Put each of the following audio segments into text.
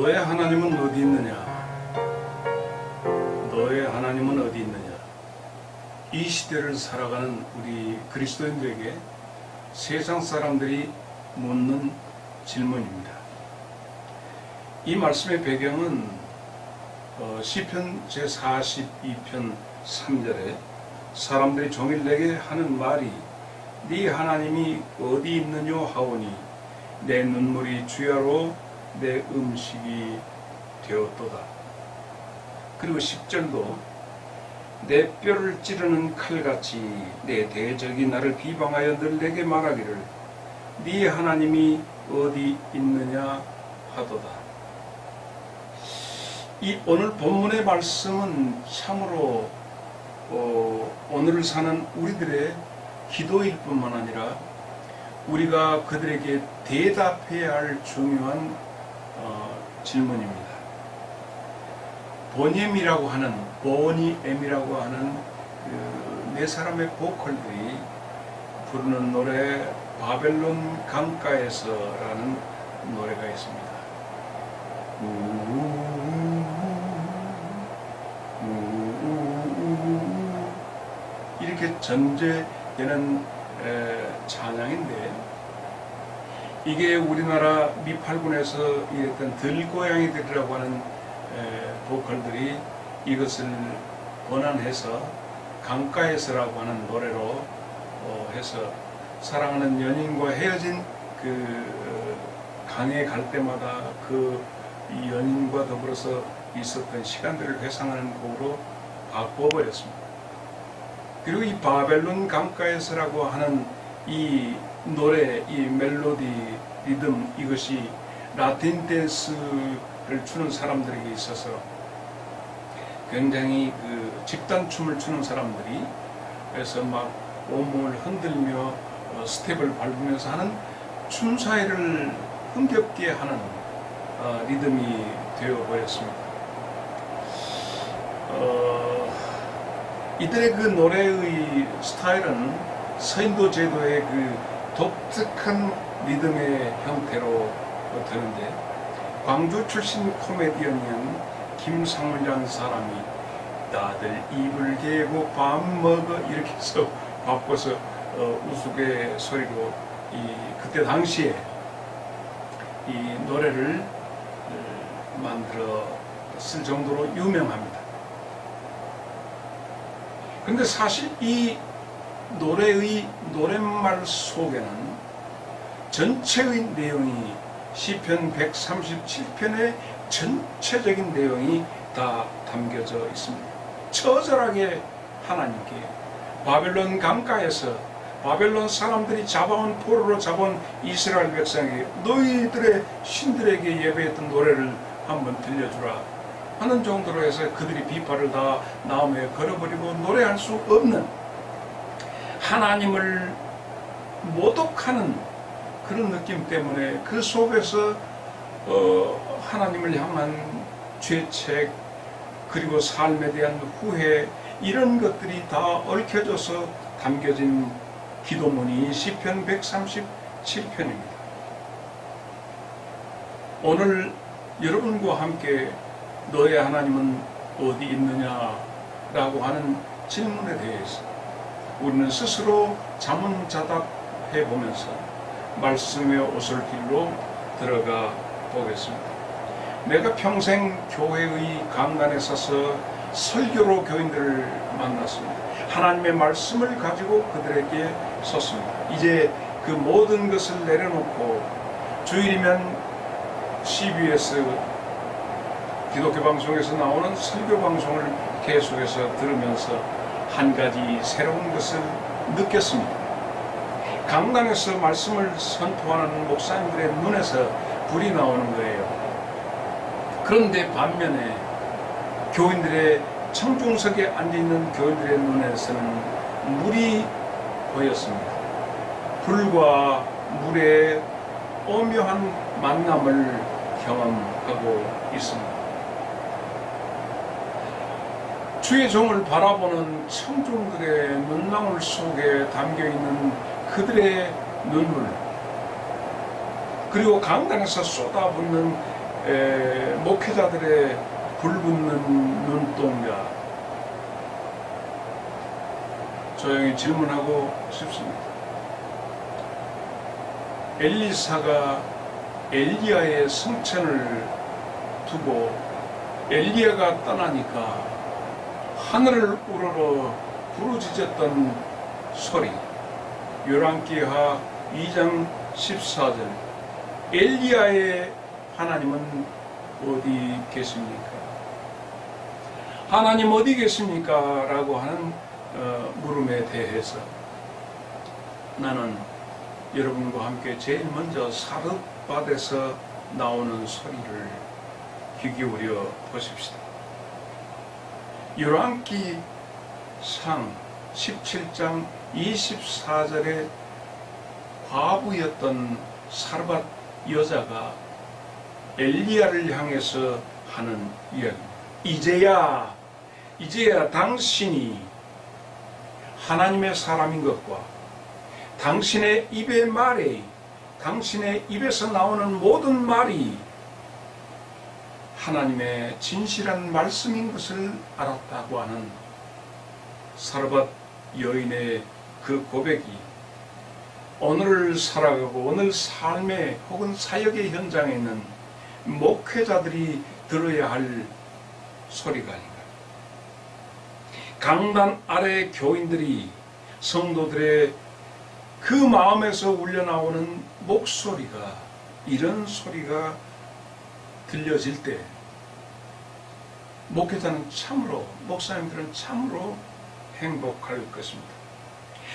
너의 하나님은 어디 있느냐? 너의 하나님은 어디 있느냐? 이 시대를 살아가는 우리 그리스도인들에게 세상 사람들이 묻는 질문입니다. 이 말씀의 배경은 어, 시편 제 42편 3절에 사람들이 종일 내게 하는 말이 네 하나님이 어디 있느냐 하오니 내 눈물이 주야로 내 음식이 되었도다. 그리고 10절도 내 뼈를 찌르는 칼같이 내 대적이 나를 비방하여 늘 내게 말하기를 네 하나님이 어디 있느냐 하도다. 이 오늘 본문의 말씀은 참으로 어, 오늘을 사는 우리들의 기도일 뿐만 아니라 우리가 그들에게 대답해야 할 중요한 어, 질문입니다. 보니엠이라고 하는 보니엠이라고 하는 그네 사람의 보컬들이 부르는 노래 바벨론 강가에서라는 노래가 있습니다. 이렇게 전제되는 에, 찬양인데 이게 우리나라 미팔군에서 일했던 들고양이들이라고 하는 에, 보컬들이 이것을 번안해서 강가에서라고 하는 노래로 어, 해서 사랑하는 연인과 헤어진 그 어, 강에 갈 때마다 그이 연인과 더불어서 있었던 시간들을 회상하는 곡으로 바꿔버렸습니다. 그리고 이 바벨론 강가에서라고 하는 이 노래, 이 멜로디, 리듬 이것이 라틴 댄스를 추는 사람들에게 있어서 굉장히 그 집단 춤을 추는 사람들이 그래서 막 온몸을 흔들며 어, 스텝을 밟으면서 하는 춤사위를 흥겹게 하는 어, 리듬이 되어버렸습니다. 어, 이들의 그 노래의 스타일은 서인도 제도의 그 독특한 리듬의 형태로 되는데 광주 출신 코미디언인 김상훈이라는 사람이 다들 입을 개고 밥 먹어 이렇게 해서 바꿔서 어, 우스개 소리로 이 그때 당시에 이 노래를 어, 만들어 쓸 정도로 유명합니다. 근데 사실 이 노래의 노랫말 속에는 전체의 내용이 시편 137편의 전체적인 내용이 다 담겨져 있습니다. 처절하게 하나님께 바벨론 강가에서 바벨론 사람들이 잡아온 포로로 잡아온 이스라엘 백성에게 너희들의 신들에게 예배했던 노래를 한번 들려주라 하는 정도로 해서 그들이 비파를 다 나무에 걸어버리고 노래할 수 없는 하나님을 모독하는 그런 느낌 때문에 그 속에서 어, 하나님을 향한 죄책 그리고 삶에 대한 후회 이런 것들이 다 얽혀져서 담겨진 기도문이 시편 137편입니다. 오늘 여러분과 함께 너의 하나님은 어디 있느냐라고 하는 질문에 대해서 우리는 스스로 자문자답해 보면서 말씀의 오솔길로 들어가 보겠습니다. 내가 평생 교회의 강단에 서서 설교로 교인들을 만났습니다. 하나님의 말씀을 가지고 그들에게 섰습니다. 이제 그 모든 것을 내려놓고 주일이면 CBS 기독교 방송에서 나오는 설교 방송을 계속해서 들으면서 한 가지 새로운 것을 느꼈습니다. 강단에서 말씀을 선포하는 목사님들의 눈에서 불이 나오는 거예요. 그런데 반면에 교인들의 청중석에 앉아있는 교인들의 눈에서는 물이 보였습니다. 불과 물의 오묘한 만남을 경험하고 있습니다. 주의 종을 바라보는 청중들의 눈망울 속에 담겨 있는 그들의 눈물, 그리고 강단에서 쏟아붓는 에, 목회자들의 불붙는 눈동자 조용히 질문하고 싶습니다. 엘리사가 엘리야의 성천을 두고 엘리야가 떠나니까 하늘을 우러러 부르짖었던 소리 요란기하 2장 14절 엘리야의 하나님은 어디 계십니까? 하나님 어디 계십니까? 라고 하는 어, 물음에 대해서 나는 여러분과 함께 제일 먼저 사르밧에서 나오는 소리를 귀 기울여 보십시다. 요란기 상 17장 24절에 과부였던 사르밧 여자가 엘리야를 향해서 하는 이야기입니다. 이제야 이제야 당신이 하나님의 사람인 것과 당신의 입의 말에 당신의 입에서 나오는 모든 말이 하나님의 진실한 말씀인 것을 알았다고 하는 사르밧 여인의 그 고백이 오늘을 살아가고 오늘 삶의 혹은 사역의 현장에 있는 목회자들이 들어야 할 소리가 아닌가. 강단 아래 교인들이 성도들의 그 마음에서 울려나오는 목소리가 이런 소리가 들려질 때 목회자는 참으로 목사님들은 참으로 행복할 것입니다.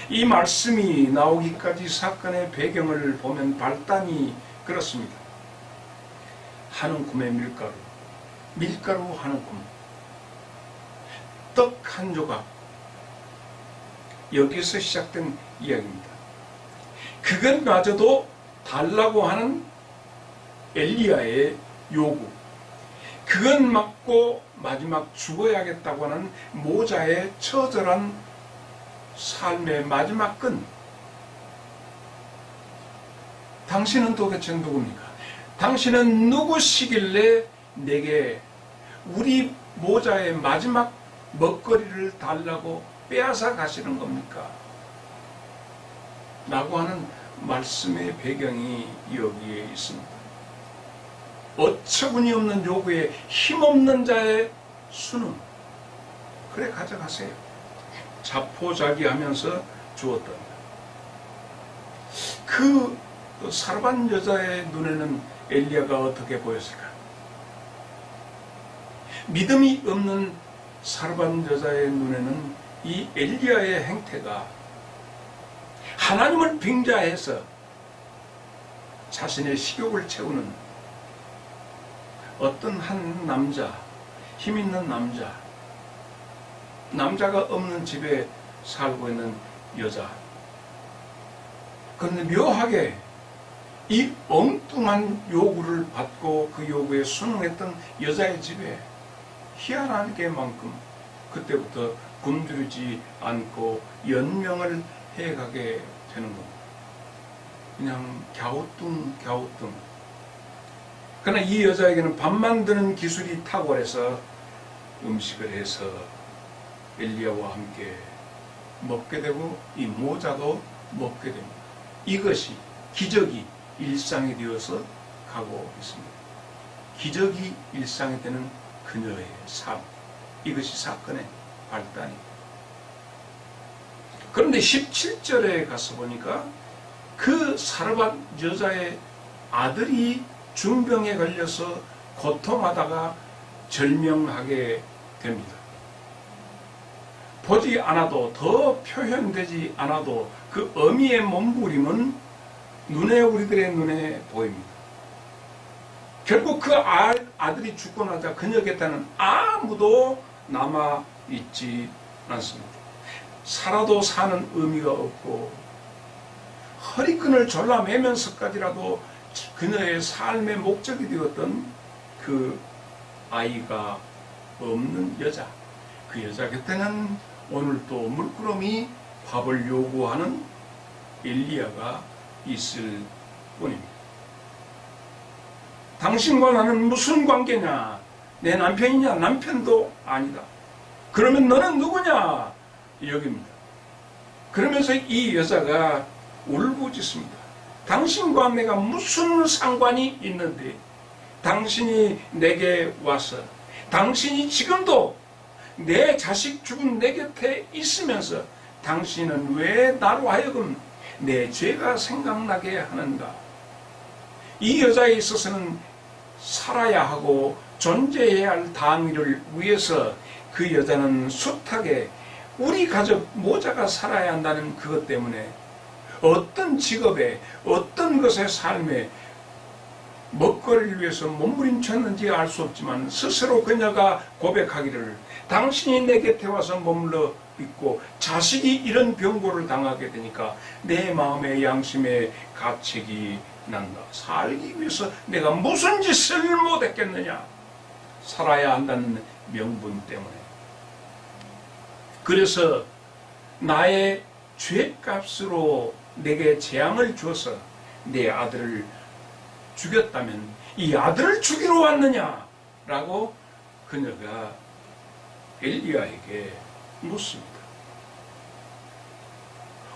이 말씀이 나오기까지 사건의 배경을 보면 발단이 그렇습니다. 꿈의 밀가루, 밀가루 하는 꿈, 떡한 조각, 여기서 시작된 이야기입니다. 그것마저도 달라고 하는 엘리야의 요구, 그건 맞고 마지막 죽어야겠다고 하는 모자의 처절한 삶의 마지막 끈. 당신은 도대체 누굽니까? 당신은 누구시길래 내게 우리 모자의 마지막 먹거리를 달라고 빼앗아 가시는 겁니까? 라고 하는 말씀의 배경이 여기에 있습니다. 어처구니 없는 요구에 힘없는 자의 수는 그래 가져가세요. 자포자기 하면서 주었던 그 사르반 여자의 눈에는 엘리야가 어떻게 보였을까? 믿음이 없는 사르반 여자의 눈에는 이 엘리야의 행태가 하나님을 빙자해서 자신의 식욕을 채우는 어떤 한 남자, 힘 있는 남자, 남자가 없는 집에 살고 있는 여자. 그런데 묘하게 이 엉뚱한 요구를 받고 그 요구에 순응했던 여자의 집에 희한하게만큼 그때부터 굶주리지 않고 연명을 해가게 되는 겁니다. 그냥 갸우뚱 갸우뚱. 그러나 이 여자에게는 밥 만드는 기술이 탁월해서 음식을 해서 엘리야와 함께 먹게 되고 이 모자도 먹게 됩니다. 이것이 기적이 일상이 되어서 가고 있습니다. 기적이 일상이 되는 그녀의 삶. 이것이 사건의 발단입니다. 그런데 17절에 가서 보니까 그 사르밧 여자의 아들이 중병에 걸려서 고통하다가 절명하게 됩니다. 보지 않아도 더 표현되지 않아도 그 어미의 몸부림은 눈에 우리들의 눈에 보입니다. 결국 그 아, 아들이 죽고 나자 그녀 곁에는 아무도 남아 있지 않습니다. 살아도 사는 의미가 없고 허리끈을 졸라 매면서까지라도 그녀의 삶의 목적이 되었던 그 아이가 없는 여자. 그 여자 곁에는 오늘 또 물끄러미 밥을 요구하는 엘리야가 있을 뿐입니다. 당신과 나는 무슨 관계냐? 내 남편이냐? 남편도 아니다. 그러면 너는 누구냐? 여깁니다. 그러면서 이 여자가 울부짖습니다. 당신과 내가 무슨 상관이 있는데 당신이 내게 와서 당신이 지금도 내 자식 죽은 내 곁에 있으면서 당신은 왜 나로 하여금 내 죄가 생각나게 하는가? 이 여자에 있어서는 살아야 하고 존재해야 할 당위를 위해서 그 여자는 숱하게 우리 가족 모자가 살아야 한다는 그것 때문에 어떤 직업에 어떤 것의 삶에 먹거리를 위해서 몸부림쳤는지 알 수 없지만 스스로 그녀가 고백하기를 당신이 내 곁에 와서 머물러 있고 자식이 이런 병고를 당하게 되니까 내 마음의 양심에 가책이 난다. 살기 위해서 내가 무슨 짓을 못했겠느냐. 살아야 한다는 명분 때문에. 그래서 나의 죄값으로 내게 재앙을 주어서 내 아들을 죽였다면 이 아들을 죽이러 왔느냐? 라고 그녀가 엘리야에게 묻습니다.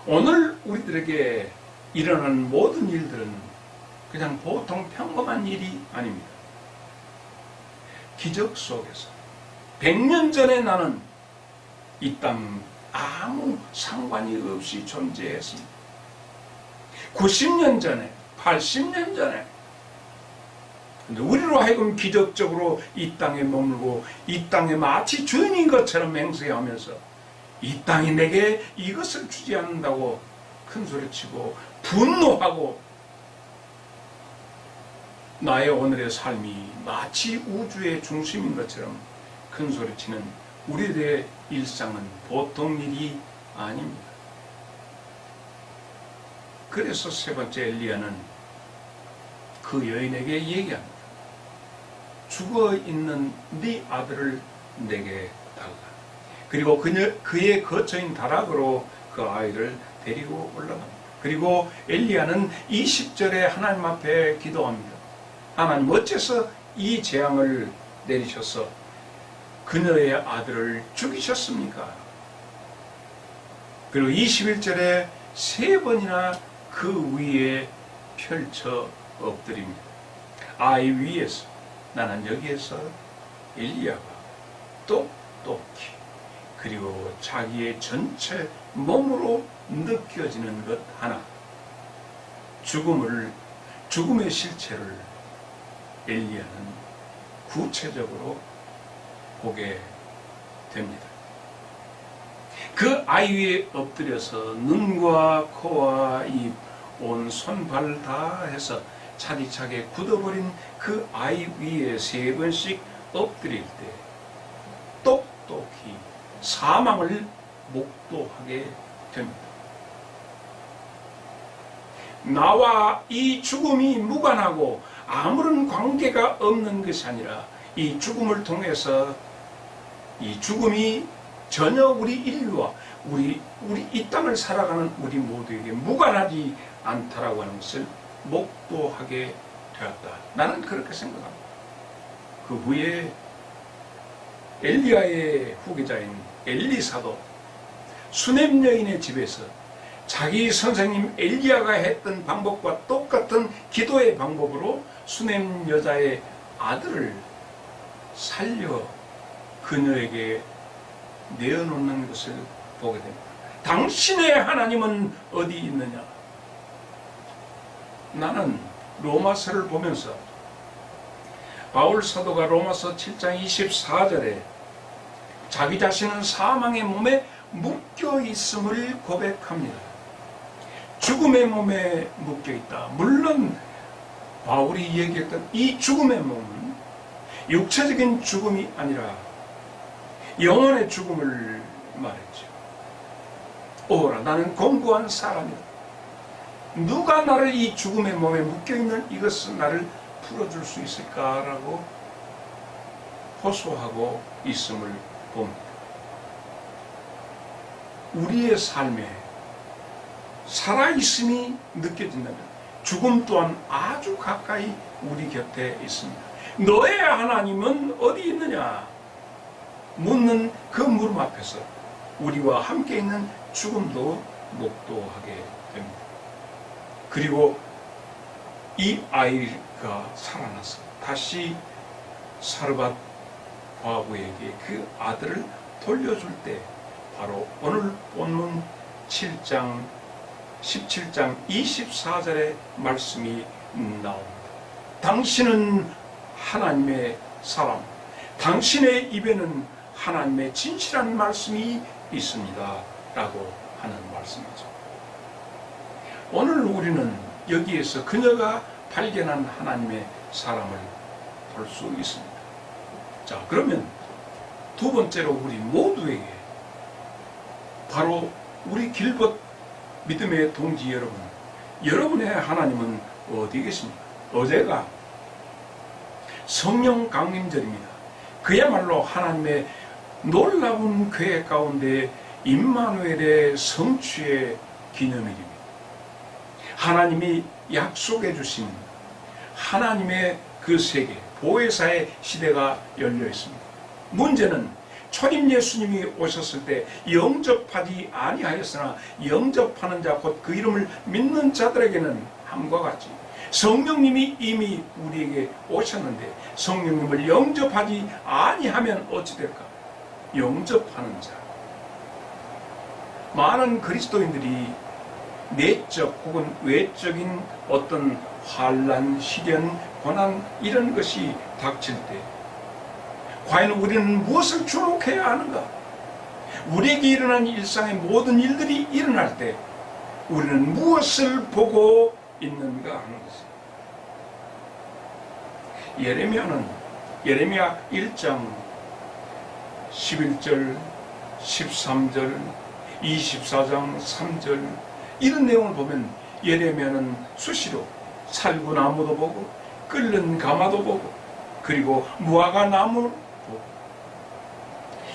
오늘 우리들에게 일어나는 모든 일들은 그냥 보통 평범한 일이 아닙니다. 기적 속에서 100년 전에 나는 이 땅 아무 상관이 없이 존재했습니다. 90년 전에, 80년 전에 근데 우리로 하여금 기적적으로 이 땅에 머물고 이 땅에 마치 주인인 것처럼 맹세하면서 이 땅이 내게 이것을 주지 않는다고 큰 소리치고 분노하고 나의 오늘의 삶이 마치 우주의 중심인 것처럼 큰 소리치는 우리들의 일상은 보통 일이 아닙니다. 그래서 세 번째 엘리야는 그 여인에게 얘기합니다. 죽어 있는 네 아들을 내게 달라. 그리고 그녀, 그의 거처인 다락으로 그 아이를 데리고 올라갑니다. 그리고 엘리야는 20절에 하나님 앞에 기도합니다. 하나님 어째서 이 재앙을 내리셔서 그녀의 아들을 죽이셨습니까? 그리고 21절에 세 번이나 그 위에 펼쳐 엎드립니다. 아이 위에서 나는 여기에서 엘리야가 똑똑히 그리고 자기의 전체 몸으로 느껴지는 것 하나 죽음을 죽음의 실체를 엘리야는 구체적으로 보게 됩니다. 그 아이 위에 엎드려서 눈과 코와 입, 온 손발 다 해서 차디차게 굳어버린 그 아이 위에 세 번씩 엎드릴 때 똑똑히 사망을 목도하게 됩니다. 나와 이 죽음이 무관하고 아무런 관계가 없는 것이 아니라 이 죽음을 통해서 이 죽음이 전혀 우리 인류와 우리 우리 이 땅을 살아가는 우리 모두에게 무관하지 않다라고 하는 것을 목도하게 되었다. 나는 그렇게 생각합니다. 그 후에 엘리야의 후계자인 엘리사도 수넴 여인의 집에서 자기 선생님 엘리야가 했던 방법과 똑같은 기도의 방법으로 수넴 여자의 아들을 살려 그녀에게 내어놓는 것을 보게 됩니다. 당신의 하나님은 어디 있느냐? 나는 로마서를 보면서 바울 사도가 로마서 7장 24절에 자기 자신은 사망의 몸에 묶여 있음을 고백합니다. 죽음의 몸에 묶여 있다. 물론 바울이 얘기했던 이 죽음의 몸은 육체적인 죽음이 아니라 영혼의 죽음을 말했죠. 오라, 나는 공고한 사람이다. 누가 나를 이 죽음의 몸에 묶여있는 이것을 나를 풀어줄 수 있을까라고 호소하고 있음을 봅니다. 우리의 삶에 살아있음이 느껴진다면, 죽음 또한 아주 가까이 우리 곁에 있습니다. 너의 하나님은 어디 있느냐? 묻는 그 물음 앞에서 우리와 함께 있는 죽음도 목도하게 됩니다. 그리고 이 아이가 살아나서 다시 사르밧 과부에게 그 아들을 돌려줄 때 바로 오늘 본문 7장 17장 24절의 말씀이 나옵니다. 당신은 하나님의 사람, 당신의 입에는 하나님의 진실한 말씀이 있습니다. 라고 하는 말씀이죠. 오늘 우리는 여기에서 그녀가 발견한 하나님의 사람을 볼 수 있습니다. 자, 그러면 두 번째로 우리 모두에게 바로 우리 길벗 믿음의 동지 여러분, 여러분의 하나님은 어디 계십니까? 어제가 성령 강림절입니다. 그야말로 하나님의 놀라운 계획 가운데 임마누엘의 성취의 기념일입니다. 하나님이 약속해 주신 하나님의 그 세계, 보혜사의 시대가 열려 있습니다. 문제는 초림 예수님이 오셨을 때 영접하지 아니하였으나 영접하는 자 곧 그 이름을 믿는 자들에게는 함과 같이 성령님이 이미 우리에게 오셨는데 성령님을 영접하지 아니하면 어찌 될까? 영접하는 자. 많은 그리스도인들이 내적 혹은 외적인 어떤 환란, 시련, 고난 이런 것이 닥칠 때 과연 우리는 무엇을 주목해야 하는가? 우리에게 일어난 일상의 모든 일들이 일어날 때 우리는 무엇을 보고 있는가 하는 것입니다. 예레미야는 예레미야 1장 11절, 13절, 24장 3절 이런 내용을 보면 예레미야는 수시로 살구 나무도 보고 끓는 가마도 보고 그리고 무화과 나무 보고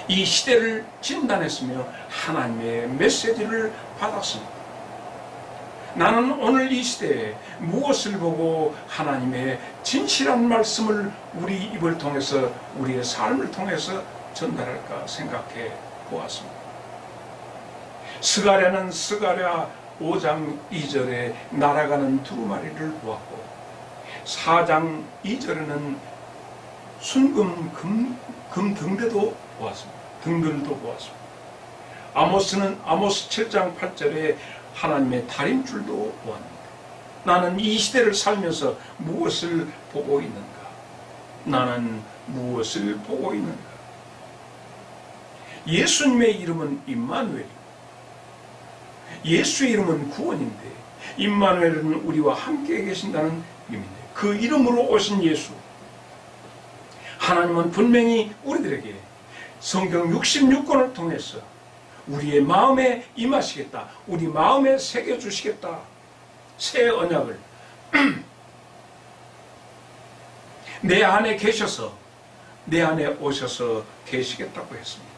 이 시대를 진단했으며 하나님의 메시지를 받았습니다. 나는 오늘 이 시대에 무엇을 보고 하나님의 진실한 말씀을 우리 입을 통해서 우리의 삶을 통해서 전달할까 생각해 보았습니다. 스가랴는 스가랴 5장 2절에 날아가는 두루마리를 보았고 4장 2절에는 순금 금, 금 등대도 보았습니다. 등들도 보았습니다. 아모스는 아모스 7장 8절에 하나님의 달인줄도 보았는데 나는 이 시대를 살면서 무엇을 보고 있는가? 나는 무엇을 보고 있는가? 예수님의 이름은 임마누엘. 예수의 이름은 구원인데 임마누엘은 우리와 함께 계신다는 의미인데 그 이름으로 오신 예수. 하나님은 분명히 우리들에게 성경 66권을 통해서 우리의 마음에 임하시겠다. 우리 마음에 새겨주시겠다. 새 언약을 내 안에 계셔서 내 안에 오셔서 계시겠다고 했습니다.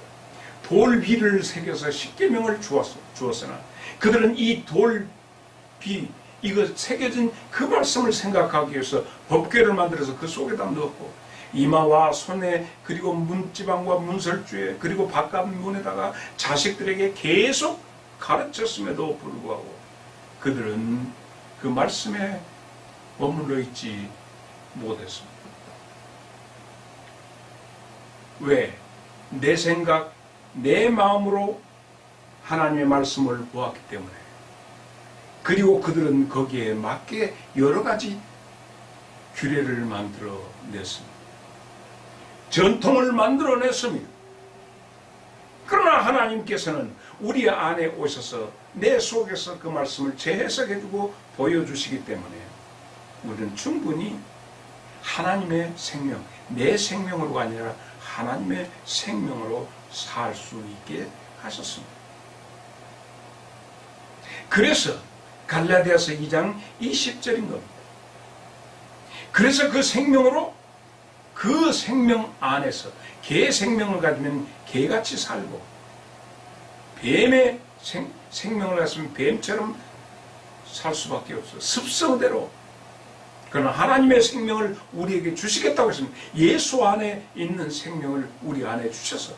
돌비를 새겨서 십계명을 주었, 주었으나 그들은 이 돌비 이거 새겨진 그 말씀을 생각하기 위해서 법궤를 만들어서 그 속에다 넣었고 이마와 손에 그리고 문지방과 문설주에 그리고 바깥 문에다가 자식들에게 계속 가르쳤음에도 불구하고 그들은 그 말씀에 머물러 있지 못했습니다. 왜? 내 생각, 내 마음으로 하나님의 말씀을 보았기 때문에 그리고 그들은 거기에 맞게 여러 가지 규례를 만들어 냈습니다. 전통을 만들어 냈습니다. 그러나 하나님께서는 우리 안에 오셔서 내 속에서 그 말씀을 재해석해주고 보여주시기 때문에 우리는 충분히 하나님의 생명, 내 생명으로가 아니라 하나님의 생명으로 살 수 있게 하셨습니다. 그래서 갈라디아서 2장 20절인 겁니다. 그래서 그 생명으로 그 생명 안에서 개 생명을 가지면 개같이 살고 뱀의 생, 생명을 가지면 뱀처럼 살 수밖에 없어. 습성대로. 그러나 하나님의 생명을 우리에게 주시겠다고 했습니다. 예수 안에 있는 생명을 우리 안에 주셔서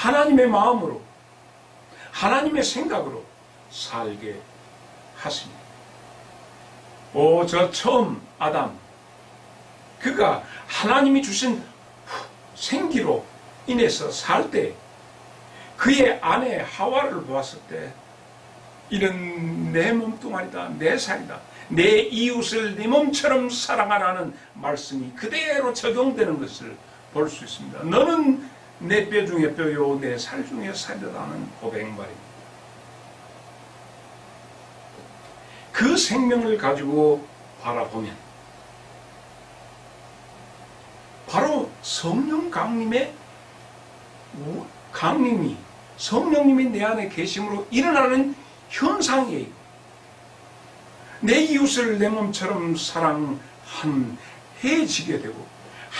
하나님의 마음으로 하나님의 생각으로 살게 하십니다. 오, 저 처음 아담 그가 하나님이 주신 생기로 인해서 살 때 그의 아내 하와를 보았을 때 이는 내 몸뚱아리다 내 살이다 내 이웃을 네 몸처럼 사랑하라는 말씀이 그대로 적용되는 것을 볼 수 있습니다. 너는 내 뼈 중에 뼈요 내 살 중에 살이라는 고백 말입니다. 그 생명을 가지고 바라보면 바로 성령 강림의 우- 강림이 성령님이 내 안에 계심으로 일어나는 현상이에요. 내 이웃을 내 몸처럼 사랑해지게 되고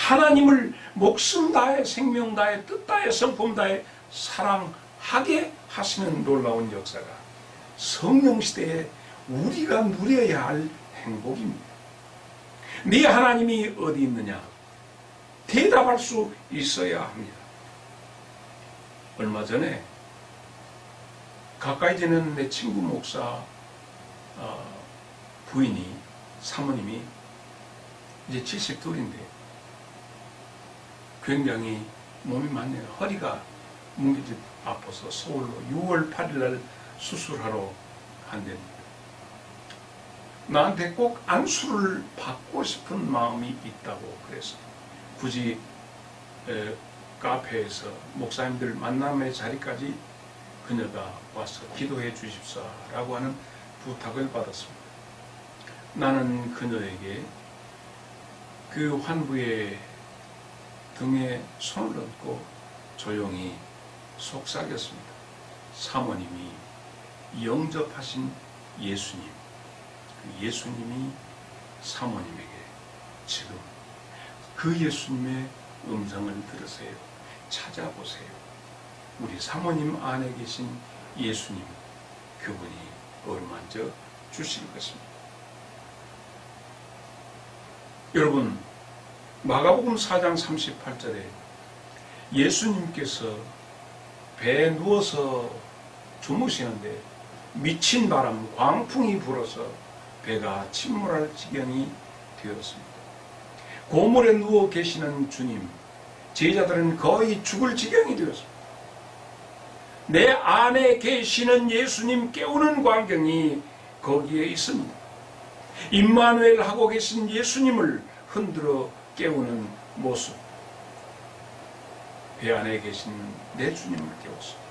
하나님을 목숨 다해 생명 다해 뜻 다해 성품 다해 사랑하게 하시는 놀라운 역사가 성령 시대에 우리가 누려야 할 행복입니다. 네 하나님이 어디 있느냐? 대답할 수 있어야 합니다. 얼마 전에 가까이 지내는 내 친구 목사 어, 부인이 사모님이 이제 72인데 굉장히 몸이 많네요. 허리가 뭉개지 아파서 서울로 6월 8일 날 수술하러 간답니다. 나한테 꼭 안수를 받고 싶은 마음이 있다고 그래서 굳이 에, 카페에서 목사님들 만남의 자리까지 그녀가 와서 기도해 주십사라고 하는 부탁을 받았습니다. 나는 그녀에게 그 환부의 등에 손을 얹고 조용히 속삭였습니다. 사모님이 영접하신 예수님, 그 예수님이 사모님에게 지금 그 예수님의 음성을 들으세요. 찾아보세요. 우리 사모님 안에 계신 예수님, 그분이 어루만져 주실 것입니다. 여러분, 마가복음 4장 38절에 예수님께서 배에 누워서 주무시는데 미친 바람, 광풍이 불어서 배가 침몰할 지경이 되었습니다. 고물에 누워 계시는 주님, 제자들은 거의 죽을 지경이 되었습니다. 내 안에 계시는 예수님 깨우는 광경이 거기에 있습니다. 임마누엘 하고 계신 예수님을 흔들어 깨우는 모습. 배 안에 계신 내 주님을 깨웠습니다.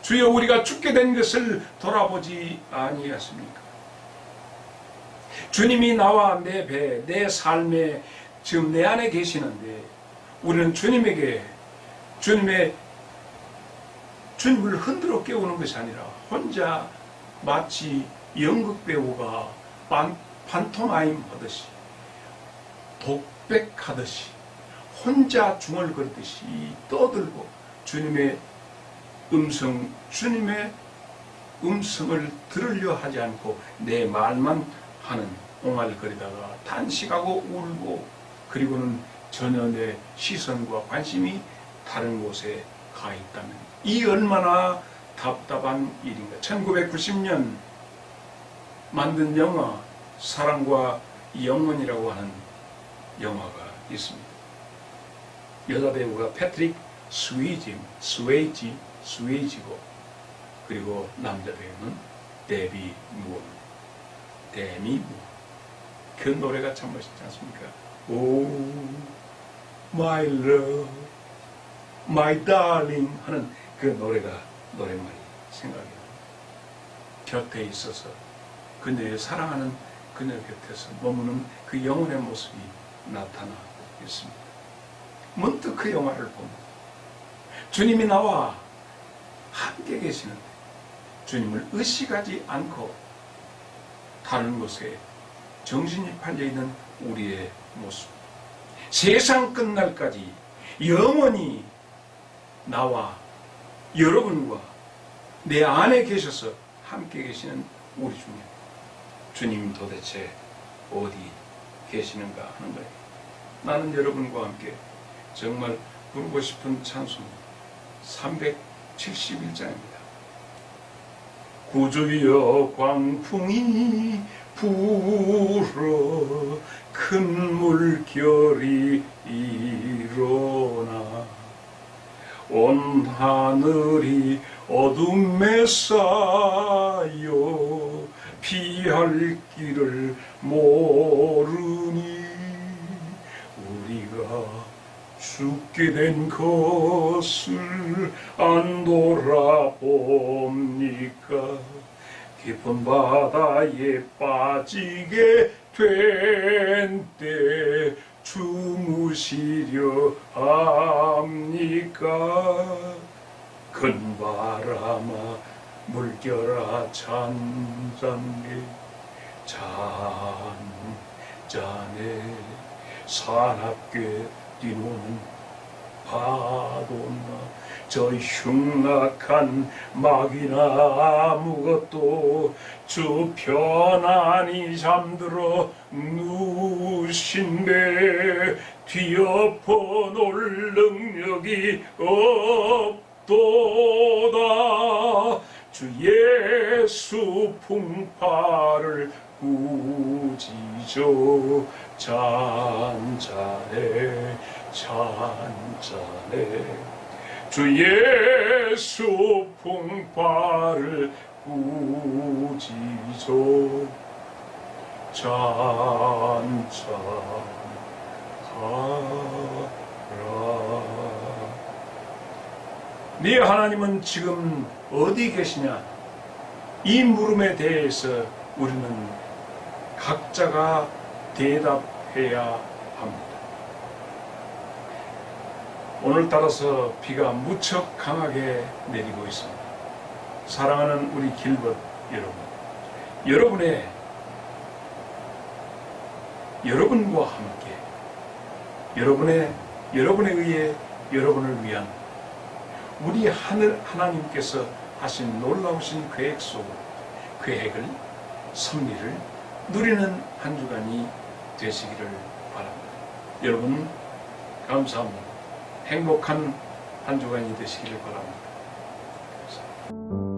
주여 우리가 죽게 된 것을 돌아보지 아니하십니까? 주님이 나와 내 배, 내 삶에 지금 내 안에 계시는데 우리는 주님에게 주님의 주님을 흔들어 깨우는 것이 아니라 혼자 마치 연극 배우가 반, 판토마임 하듯이 독 백하듯이 혼자 중얼거리듯이 떠들고 주님의 음성, 주님의 음성을 들으려 하지 않고 내 말만 하는 옹알거리다가 단식하고 울고 그리고는 전혀 내 시선과 관심이 다른 곳에 가 있다면 이 얼마나 답답한 일인가. 1990년 만든 영화 사랑과 영원이라고 하는 영화가 있습니다. 여자 배우가 패트릭 스위지, 스웨이지, 스웨이지고 그리고 남자 배우는 데비 무어, 데미 무어. 그 노래가 참 멋있지 않습니까? 오, my love, my darling 하는 그 노래가 노랫말이 생각이 납니다. 곁에 있어서 그녀의 사랑하는 그녀 곁에서 머무는 그 영혼의 모습이 나타나 있습니다. 문득 그 영화를 봅니다. 주님이 나와 함께 계시는데 주님을 의식하지 않고 다른 곳에 정신이 팔려 있는 우리의 모습. 세상 끝날까지 영원히 나와 여러분과 내 안에 계셔서 함께 계시는 우리 중에 주님 도대체 어디 계시는가 하는 거예요. 나는 여러분과 함께 정말 부르고 싶은 찬송 371장입니다. 구주여 광풍이 불어 큰 물결이 일어나 온 하늘이 어둠에 쌓여 피할 길을 모르니 우리가 죽게 된 것을 안 돌아봅니까? 깊은 바다에 빠지게 된 때 주무시려 합니까? 큰 바람아 물결아 잔잔해 잔잔해 사납게 뛰노는 파도나 저 흉악한 막이나 아무것도 저 편안히 잠들어 누신데 뒤엎어 놓을 능력이 없도다. 주 예수 풍파를 꾸짖어 잔잔해 잔잔해 주 예수 풍파를 꾸짖어 잔잔하라 네 하나님은 지금 어디 계시냐? 이 물음에 대해서 우리는 각자가 대답해야 합니다. 오늘 따라서 비가 무척 강하게 내리고 있습니다. 사랑하는 우리 길벗 여러분, 여러분의 여러분과 함께 여러분의 여러분에 의해 여러분을 위한 우리 하늘 하나님께서 하신 놀라우신 계획 속으로 계획을 섭리를 누리는 한 주간이 되시기를 바랍니다. 여러분 감사합니다. 행복한 한 주간이 되시기를 바랍니다.